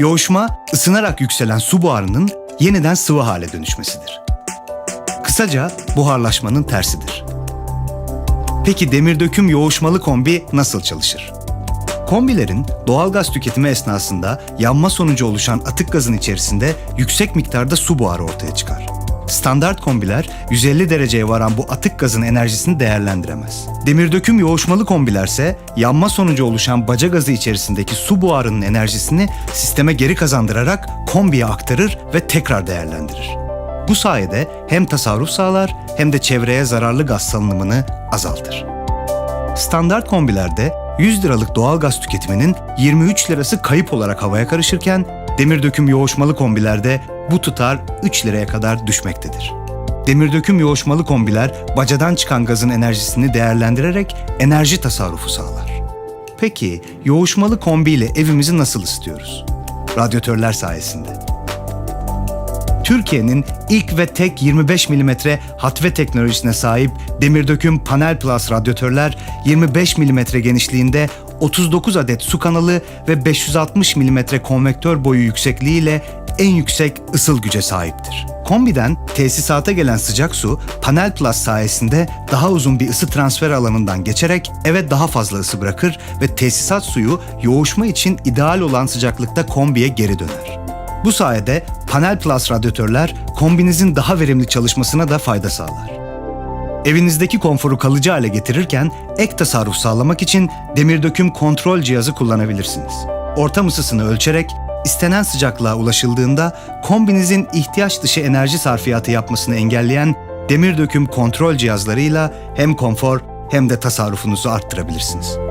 Yoğuşma, ısınarak yükselen su buharının yeniden sıvı hale dönüşmesidir. Kısaca buharlaşmanın tersidir. Peki demir döküm yoğuşmalı kombi nasıl çalışır? Kombilerin doğal gaz tüketimi esnasında yanma sonucu oluşan atık gazın içerisinde yüksek miktarda su buharı ortaya çıkar. Standart kombiler 150 dereceye varan bu atık gazın enerjisini değerlendiremez. Demir döküm yoğuşmalı kombilerse yanma sonucu oluşan baca gazı içerisindeki su buharının enerjisini sisteme geri kazandırarak kombiye aktarır ve tekrar değerlendirir. Bu sayede hem tasarruf sağlar hem de çevreye zararlı gaz salınımını azaltır. Standart kombilerde 100 liralık doğal gaz tüketiminin 23 lirası kayıp olarak havaya karışırken demir döküm yoğuşmalı kombilerde bu tutar 3 liraya kadar düşmektedir. Demir döküm yoğuşmalı kombiler bacadan çıkan gazın enerjisini değerlendirerek enerji tasarrufu sağlar. Peki yoğuşmalı kombi ile evimizi nasıl ısıtıyoruz? Radyatörler sayesinde. Türkiye'nin ilk ve tek 25 mm hatve teknolojisine sahip demir döküm panel plus radyatörler 25 mm genişliğinde 39 adet su kanalı ve 560 mm konvektör boyu yüksekliğiyle en yüksek ısıl güce sahiptir. Kombiden tesisata gelen sıcak su Panel Plus sayesinde daha uzun bir ısı transfer alanından geçerek eve daha fazla ısı bırakır ve tesisat suyu yoğuşma için ideal olan sıcaklıkta kombiye geri döner. Bu sayede Panel Plus radyatörler kombinizin daha verimli çalışmasına da fayda sağlar. Evinizdeki konforu kalıcı hale getirirken ek tasarruf sağlamak için demir döküm kontrol cihazı kullanabilirsiniz. Ortam ısısını ölçerek istenen sıcaklığa ulaşıldığında kombinizin ihtiyaç dışı enerji sarfiyatı yapmasını engelleyen demir döküm kontrol cihazlarıyla hem konfor hem de tasarrufunuzu arttırabilirsiniz.